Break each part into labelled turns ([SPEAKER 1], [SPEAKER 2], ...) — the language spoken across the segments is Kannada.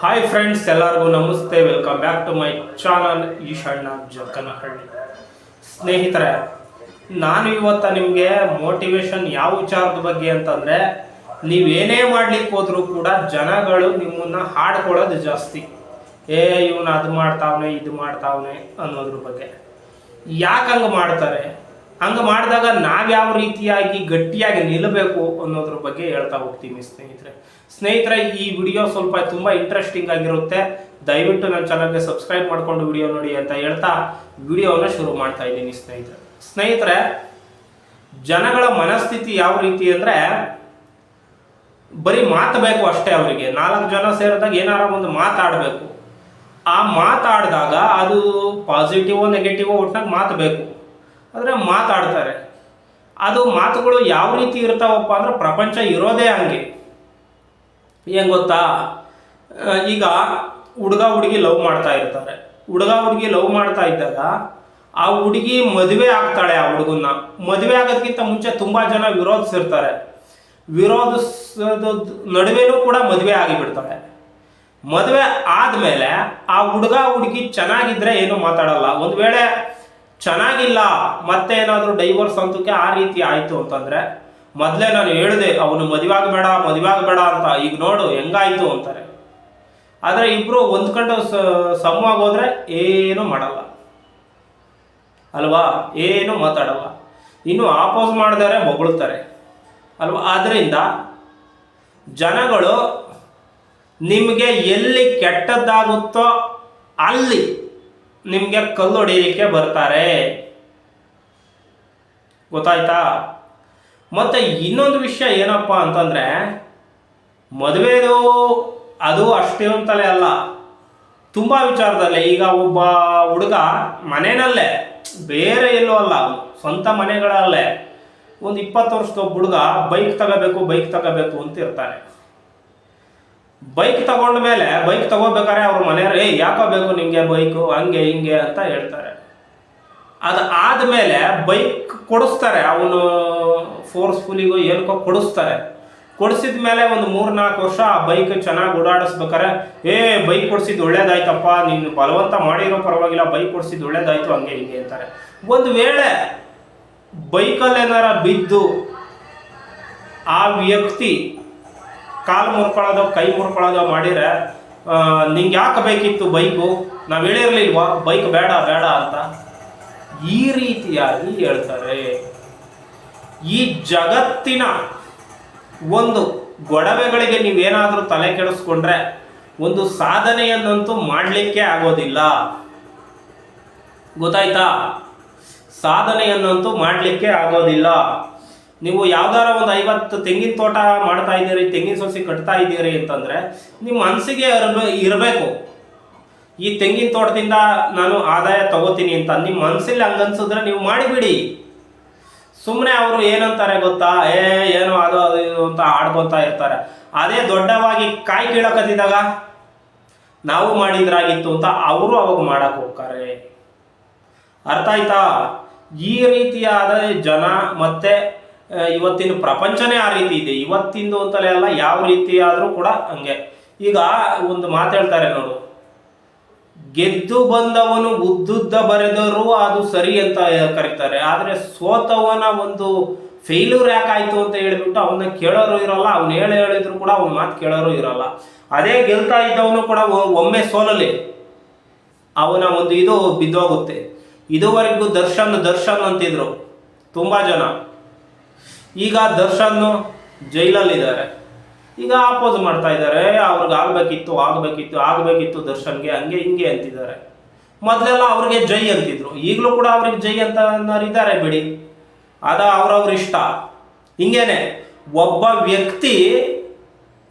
[SPEAKER 1] ಹಾಯ್ ಫ್ರೆಂಡ್ಸ್ ಎಲ್ಲರಿಗೂ ನಮಸ್ತೆ. Welcome back to my channel Eshanna Jakkanahalli ಸ್ನೇಹಿತರೆ, ನಾನು ಇವತ್ತು ನಿಮಗೆ ಮೋಟಿವೇಶನ್ ಯಾವ ವಿಚಾರದ ಬಗ್ಗೆ ಅಂತಂದರೆ, ನೀವೇನೇ ಮಾಡ್ಲಿಕ್ಕೆ ಹೋದ್ರೂ ಕೂಡ ಜನಗಳು ನಿಮ್ಮನ್ನ ಹಾಡ್ಕೊಳ್ಳೋದು ಜಾಸ್ತಿ. ಏ, ಇವನು ಅದು ಮಾಡ್ತಾವನೆ, ಇದು ಮಾಡ್ತಾವನೆ ಅನ್ನೋದ್ರ ಬಗ್ಗೆ. ಯಾಕಂಗೆ ಮಾಡ್ತಾರೆ? ಹಂಗೆ ಮಾಡಿದಾಗ ನಾವ್ಯಾವ ರೀತಿಯಾಗಿ ಗಟ್ಟಿಯಾಗಿ ನಿಲ್ಲಬೇಕು ಅನ್ನೋದ್ರ ಬಗ್ಗೆ ಹೇಳ್ತಾ ಹೋಗ್ತೀನಿ ಸ್ನೇಹಿತರೆ. ಸ್ನೇಹಿತರೆ, ಈ ವಿಡಿಯೋ ಸ್ವಲ್ಪ ತುಂಬ ಇಂಟ್ರೆಸ್ಟಿಂಗ್ ಆಗಿರುತ್ತೆ. ದಯವಿಟ್ಟು ನನ್ನ ಚಾನಲ್ಗೆ ಸಬ್ಸ್ಕ್ರೈಬ್ ಮಾಡ್ಕೊಂಡು ವಿಡಿಯೋ ನೋಡಿ ಅಂತ ಹೇಳ್ತಾ ವಿಡಿಯೋನ ಶುರು ಮಾಡ್ತಾ ಇದ್ದೀನಿ ಸ್ನೇಹಿತರೆ. ಸ್ನೇಹಿತರೆ, ಜನಗಳ ಮನಸ್ಥಿತಿ ಯಾವ ರೀತಿ ಅಂದರೆ ಬರೀ ಮಾತು ಬೇಕು ಅಷ್ಟೇ ಅವರಿಗೆ. ನಾಲ್ಕು ಜನ ಸೇರಿದಾಗ ಏನಾರ ಒಂದು ಮಾತಾಡಬೇಕು. ಆ ಮಾತಾಡಿದಾಗ ಅದು ಪಾಸಿಟಿವೋ ನೆಗೆಟಿವೋ ಒಟ್ನಾಗ ಮಾತು ಬೇಕು. ಆದರೆ ಮಾತಾಡ್ತಾರೆ. ಅದು ಮಾತುಗಳು ಯಾವ ರೀತಿ ಇರ್ತಾವಪ್ಪ ಅಂದ್ರೆ ಪ್ರಪಂಚ ಇರೋದೇ ಹಂಗೆ. ಏನು ಗೊತ್ತಾ? ಈಗ ಹುಡುಗ ಹುಡುಗಿ ಲವ್ ಮಾಡ್ತಾ ಇರ್ತಾರೆ. ಹುಡುಗ ಹುಡುಗಿ ಲವ್ ಮಾಡ್ತಾ ಇದ್ದಾಗ ಆ ಹುಡುಗಿ ಮದುವೆ ಆಗ್ತಾಳೆ ಆ ಹುಡುಗನ್ನ. ಮದುವೆ ಆಗೋದಕ್ಕಿಂತ ಮುಂಚೆ ತುಂಬ ಜನ ವಿರೋಧಿಸಿರ್ತಾರೆ. ವಿರೋಧಿಸೋದ ನಡುವೆನೂ ಕೂಡ ಮದುವೆ ಆಗಿಬಿಡ್ತಾಳೆ. ಮದುವೆ ಆದಮೇಲೆ ಆ ಹುಡುಗ ಹುಡುಗಿ ಚೆನ್ನಾಗಿದ್ರೆ ಏನು ಮಾತಾಡಲ್ಲ. ಒಂದು ವೇಳೆ ಚೆನ್ನಾಗಿಲ್ಲ, ಮತ್ತೆ ಏನಾದರೂ ಡೈವರ್ಸ್ ಅಂತಕ್ಕೆ ಆ ರೀತಿ ಆಯಿತು ಅಂತಂದರೆ, ಮೊದಲೇ ನಾನು ಹೇಳಿದೆ, ಅವನು ಮದುವೆ ಆಗಬೇಡ ಮದುವೆ ಆಗಬೇಡ ಅಂತ, ಈಗ ನೋಡು, ಹೆಂಗಾಯ್ತು ಅಂತಾರೆ. ಆದರೆ ಇಬ್ಬರು ಹೊಂದ್ಕೊಂಡು ಸಮವಾಗಿ ಹೋದ್ರೆ ಏನು ಮಾಡಲ್ಲ. ಅಲ್ವಾ? ಏನು ಮಾತಾಡಲ್ಲ. ಇನ್ನು ಆಪೋಸ್ ಮಾಡಿದರೆ, ಹೊಗಳ್ತಾರೆ. ಅಲ್ವಾ? ಆದ್ದರಿಂದ ಜನಗಳು ನಿಮಗೆ ಎಲ್ಲಿ ಕೆಟ್ಟದ್ದಾಗುತ್ತೋ ಅಲ್ಲಿ ನಿಮಗೆ ಕಲ್ಲು ಹೊಡೆಯಲಿಕ್ಕೆ ಬರ್ತಾರೆ. ಗೊತ್ತಾಯ್ತಾ? ಮತ್ತೆ ಇನ್ನೊಂದು ವಿಷಯ ಏನಪ್ಪ ಅಂತಂದ್ರೆ, ಮದುವೆದು ಅದು ಅಷ್ಟೇ ಅಂತಲೇ ಅಲ್ಲ. ತುಂಬ ವಿಚಾರದಲ್ಲಿ ಈಗ ಒಬ್ಬ ಹುಡುಗ ಮನೆಯಲ್ಲೇ, ಬೇರೆ ಎಲ್ಲೂ ಅಲ್ಲ, ಸ್ವಂತ ಮನೆಗಳಲ್ಲೇ, ಒಂದು ಇಪ್ಪತ್ತು ವರ್ಷದ ಒಬ್ಬ ಹುಡುಗ ಬೈಕ್ ತಗೋಬೇಕು ಬೈಕ್ ತಗೋಬೇಕು ಅಂತ ಇರ್ತಾನೆ. ಬೈಕ್ ತಗೊಂಡ ಮೇಲೆ ಬೈಕ್ ತಗೋಬೇಕಾರೆ ಅವ್ರ ಮನೆಯವ್ರು ಏ ಯಾಕೋ ಬೇಕು ನಿಂಗೆ ಬೈಕು ಹಂಗೆ ಹಿಂಗೆ ಅಂತ ಹೇಳ್ತಾರೆ. ಅದು ಆದಮೇಲೆ ಬೈಕ್ ಕೊಡಿಸ್ತಾರೆ, ಅವನು ಫೋರ್ಸ್ಫುಲಿಗೋ ಏನಕ್ಕೋ ಕೊಡಿಸ್ತಾರೆ. ಕೊಡಿಸಿದ ಮೇಲೆ ಒಂದು ಮೂರು ನಾಲ್ಕು ವರ್ಷ ಆ ಬೈಕ್ ಚೆನ್ನಾಗಿ ಓಡಾಡಿಸ್ಬೇಕಾರೆ ಏ ಬೈಕ್ ಕೊಡಿಸಿದ್ದು ಒಳ್ಳೇದಾಯ್ತಪ್ಪ, ನೀನು ಬಲವಂತ ಮಾಡಿರೋ ಪರವಾಗಿಲ್ಲ ಬೈಕ್ ಕೊಡಿಸಿದ್ದು ಒಳ್ಳೇದಾಯ್ತು, ಹಂಗೆ ಹಿಂಗೆ ಅಂತಾರೆ. ಒಂದು ವೇಳೆ ಬೈಕಲ್ಲಿ ಏನಾರ ಬಿದ್ದು ಆ ವ್ಯಕ್ತಿ ಕಾಲು ಮುರ್ಕೊಳ್ಳೋದು, ಕೈ ಮುರ್ಕೊಳ್ಳೋದು ಮಾಡಿದ್ರೆ ನಿಂಗೆ ಯಾಕೆ ಬೇಕಿತ್ತು ಬೈಕು? ನಾವು ಹೇಳಿರ್ಲಿಲ್ವಾ, ಬೈಕ್ ಬೇಡ ಬೇಡ ಅಂತ? ಈ ರೀತಿಯಾಗಿ ಹೇಳ್ತಾರೆ. ಈ ಜಗತ್ತಿನ ಒಂದು ಗೊಡವೆಗಳಿಗೆ ನೀವೇನಾದರೂ ತಲೆ ಕೆಡಿಸ್ಕೊಂಡ್ರೆ, ಒಂದು ಸಾಧನೆಯನ್ನಂತೂ ಮಾಡಲಿಕ್ಕೆ ಆಗೋದಿಲ್ಲ. ಗೊತ್ತಾಯ್ತಾ? ಸಾಧನೆಯನ್ನಂತೂ ಮಾಡಲಿಕ್ಕೆ ಆಗೋದಿಲ್ಲ. ನೀವು ಯಾವ್ದಾರ ಒಂದು ಐವತ್ತು ತೆಂಗಿನ ತೋಟ ಮಾಡ್ತಾ ಇದ್ದೀರಿ, ತೆಂಗಿನ ಸೊಸಿ ಕಟ್ತಾ ಇದ್ದೀರಿ ಅಂತಂದ್ರೆ ನಿಮ್ಮ ಮನಸ್ಸಿಗೆ ಇರ್ಬೇ, ಇರಬೇಕು. ಈ ತೆಂಗಿನ ತೋಟದಿಂದ ನಾನು ಆದಾಯ ತಗೋತೀನಿ ಅಂತ ನಿಮ್ಮ ಮನಸ್ಸಲ್ಲಿ ಹಂಗನ್ಸಿದ್ರೆ ನೀವು ಮಾಡಿಬಿಡಿ. ಸುಮ್ಮನೆ ಅವರು ಏನಂತಾರೆ ಗೊತ್ತಾ? ಏ, ಏನೋ ಅದು ಇದು ಅಂತ ಆಡ್ಕೊತಾ ಇರ್ತಾರೆ. ಅದೇ ದೊಡ್ಡವಾಗಿ ಕಾಯಿ ಕೀಳಕತ್ತಿದಾಗ ನಾವು ಮಾಡಿದ್ರಾಗಿತ್ತು ಅಂತ ಅವರು ಅವಾಗ ಮಾಡಕ್ ಹೋಗ್ತಾರೆ. ಅರ್ಥ ಆಯ್ತಾ? ಈ ರೀತಿಯಾದ ಜನ ಮತ್ತೆ ಇವತ್ತಿನ ಪ್ರಪಂಚನೇ ಆ ರೀತಿ ಇದೆ. ಇವತ್ತಿಂದು ಅಂತಲೇ ಅಲ್ಲ, ಯಾವ ರೀತಿ ಆದರೂ ಕೂಡ ಹಂಗೆ. ಈಗ ಒಂದು ಮಾತು ನೋಡು. ಗೆದ್ದು ಬಂದವನು ಉದ್ದುದ್ದ ಬರೆದರೂ ಅದು ಸರಿ ಅಂತ ಕರೀತಾರೆ. ಆದರೆ ಸೋತವನ ಒಂದು ಫೇಲ್ಯೂರ್ ಯಾಕಾಯಿತು ಅಂತ ಹೇಳ್ಬಿಟ್ಟು ಅವನ್ನ ಕೇಳೋರು ಇರಲ್ಲ, ಅವ್ನು ಹೇಳಿ ಹೇಳಿದ್ರು ಕೂಡ ಅವ್ನ ಮಾತು ಕೇಳೋರು ಇರಲ್ಲ. ಅದೇ ಗೆಲ್ತಾ ಇದ್ದವನು ಕೂಡ ಒಮ್ಮೆ ಸೋಲಲಿ. ಅವನ ಒಂದು ಇದು ಬಿದ್ದೋಗುತ್ತೆ. ಇದುವರೆಗೂ ದರ್ಶನ್ ದರ್ಶನ್ ಅಂತಿದ್ರು. ತುಂಬಾ ಜನ. ಈಗ ದರ್ಶನ್ ಜೈಲಲ್ಲಿದ್ದಾರೆ. ಈಗ ಆಪೋಸ್ ಮಾಡ್ತಾ ಇದ್ದಾರೆ. ಅವ್ರಿಗೆ ಆಗ್ಬೇಕಿತ್ತು, ಆಗಬೇಕಿತ್ತು, ಆಗ್ಬೇಕಿತ್ತು ದರ್ಶನ್ಗೆ, ಹಂಗೆ ಹಿಂಗೆ ಅಂತಿದ್ದಾರೆ. ಮೊದಲೆಲ್ಲ ಅವ್ರಿಗೆ ಜೈ ಅಂತಿದ್ರು. ಈಗಲೂ ಕೂಡ ಅವ್ರಿಗೆ ಜೈ ಅಂತ ಅನ್ನೋರಿದ್ದಾರೆ ಬಿಡಿ. ಅದ ಅವ್ರವ್ರ ಇಷ್ಟ. ಹಿಂಗೇನೆ, ಒಬ್ಬ ವ್ಯಕ್ತಿ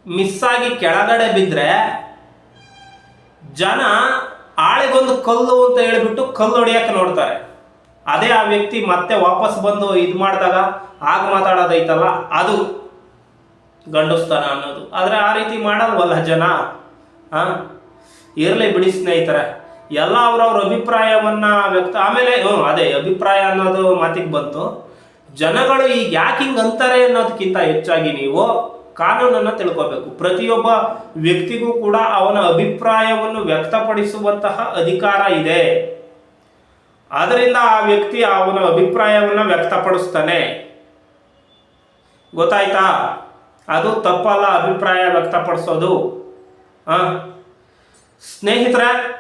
[SPEAKER 1] ಮಿಸ್ ಆಗಿ ಕೆಳಗಡೆ ಬಿದ್ದರೆ ಜನ ಆಳೆಗೊಂದು ಕಲ್ಲು ಅಂತ ಹೇಳಿಬಿಟ್ಟು ಕಲ್ಲು ಹೊಡಿಯಕ್ಕೆ ನೋಡ್ತಾರೆ. ಅದೇ ಆ ವ್ಯಕ್ತಿ ಮತ್ತೆ ವಾಪಸ್ ಬಂದು ಇದು ಮಾಡಿದಾಗ ಆಗ ಮಾತಾಡೋದೈತಲ್ಲ, ಅದು ಗಂಡಸ್ತಾನ ಅನ್ನೋದು. ಆದರೆ ಆ ರೀತಿ ಮಾಡಲ್ವಲ್ಲ ಜನ? ಹಾಂ ಇರಲಿ ಬಿಡಿ ಸ್ನೇಹಿತರೆ. ಎಲ್ಲ ಅವ್ರವ್ರ ಅಭಿಪ್ರಾಯವನ್ನ ವ್ಯಕ್ತ ಆಮೇಲೆ, ಹ್ಞೂ, ಅದೇ ಅಭಿಪ್ರಾಯ ಅನ್ನೋದು ಮಾತಿಗೆ ಬಂತು. ಜನಗಳು ಈಗ ಯಾಕೆ ಹಿಂಗೆ ಅಂತಾರೆ ಅನ್ನೋದಕ್ಕಿಂತ ಹೆಚ್ಚಾಗಿ ನೀವು ಕಾನೂನನ್ನು ತಿಳ್ಕೋಬೇಕು. ಪ್ರತಿಯೊಬ್ಬ ವ್ಯಕ್ತಿಗೂ ಕೂಡ ಅವನ ಅಭಿಪ್ರಾಯವನ್ನು ವ್ಯಕ್ತಪಡಿಸುವಂತಹ ಅಧಿಕಾರ ಇದೆ. ಆದ್ದರಿಂದ ಆ ವ್ಯಕ್ತಿ ಅವನ ಅಭಿಪ್ರಾಯವನ್ನು ವ್ಯಕ್ತಪಡಿಸ್ತಾನೆ. ಗೊತ್ತಾಯ್ತಾ? ಅದು ತಪ್ಪಲ್ಲ, ಅಭಿಪ್ರಾಯ ವ್ಯಕ್ತಪಡಿಸೋದು. ಆ? ಸ್ನೇಹಿತರೆ,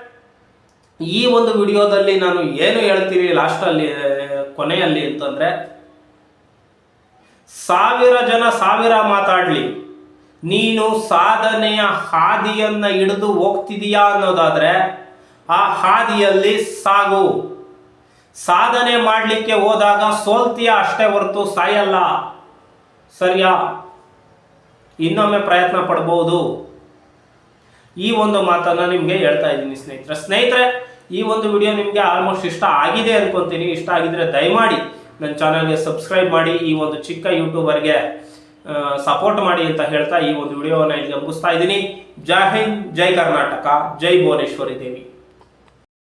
[SPEAKER 1] ಈ ಒಂದು ವಿಡಿಯೋದಲ್ಲಿ ನಾನು ಏನು ಹೇಳ್ತೀನಿ ಲಾಸ್ಟಲ್ಲಿ, ಕೊನೆಯಲ್ಲಿ ಅಂತಂದರೆ, ಸಾವಿರ ಜನ ಸಾವಿರ ಮಾತಾಡಲಿ. ನೀನು ಸಾಧನೆಯ ಹಾದಿಯನ್ನು ಹಿಡಿದು ಹೋಗ್ತಿದೀಯಾ ಅನ್ನೋದಾದರೆ, ಆ ಹಾದಿಯಲ್ಲಿ ಸಾಗು. ಸಾಧನೆ ಮಾಡಲಿಕ್ಕೆ ಹೋದಾಗ ಸೋಲ್ತೀಯ ಅಷ್ಟೇ ಹೊರತು ಸಾಯಲ್ಲ. ಸರಿಯಾ, ಇನ್ನೊಮ್ಮೆ ಪ್ರಯತ್ನ ಪಡ್ಬೋದು. ಈ ಒಂದು ಮಾತನ್ನು ನಿಮಗೆ ಹೇಳ್ತಾ ಇದ್ದೀನಿ ಸ್ನೇಹಿತರೆ. ಸ್ನೇಹಿತರೆ, ಈ ಒಂದು ವಿಡಿಯೋ ನಿಮಗೆ ಆಲ್ಮೋಸ್ಟ್ ಇಷ್ಟ ಆಗಿದೆ ಅನ್ಕೊಂತೀನಿ. ಇಷ್ಟ ಆಗಿದ್ರೆ ದಯಮಾಡಿ ನನ್ನ ಚಾನಲ್ಗೆ ಸಬ್ಸ್ಕ್ರೈಬ್ ಮಾಡಿ, ಈ ಒಂದು ಚಿಕ್ಕ ಯೂಟ್ಯೂಬರ್ಗೆ ಸಪೋರ್ಟ್ ಮಾಡಿ ಅಂತ ಹೇಳ್ತಾ ಈ ಒಂದು ವಿಡಿಯೋವನ್ನು ಇಲ್ಲಿಗೆ ಮುಗಿಸ್ತಾ ಇದ್ದೀನಿ. ಜೈ ಹಿಂದ್, ಜೈ ಕರ್ನಾಟಕ, ಜೈ ಭುವನೇಶ್ವರಿ ದೇವಿ.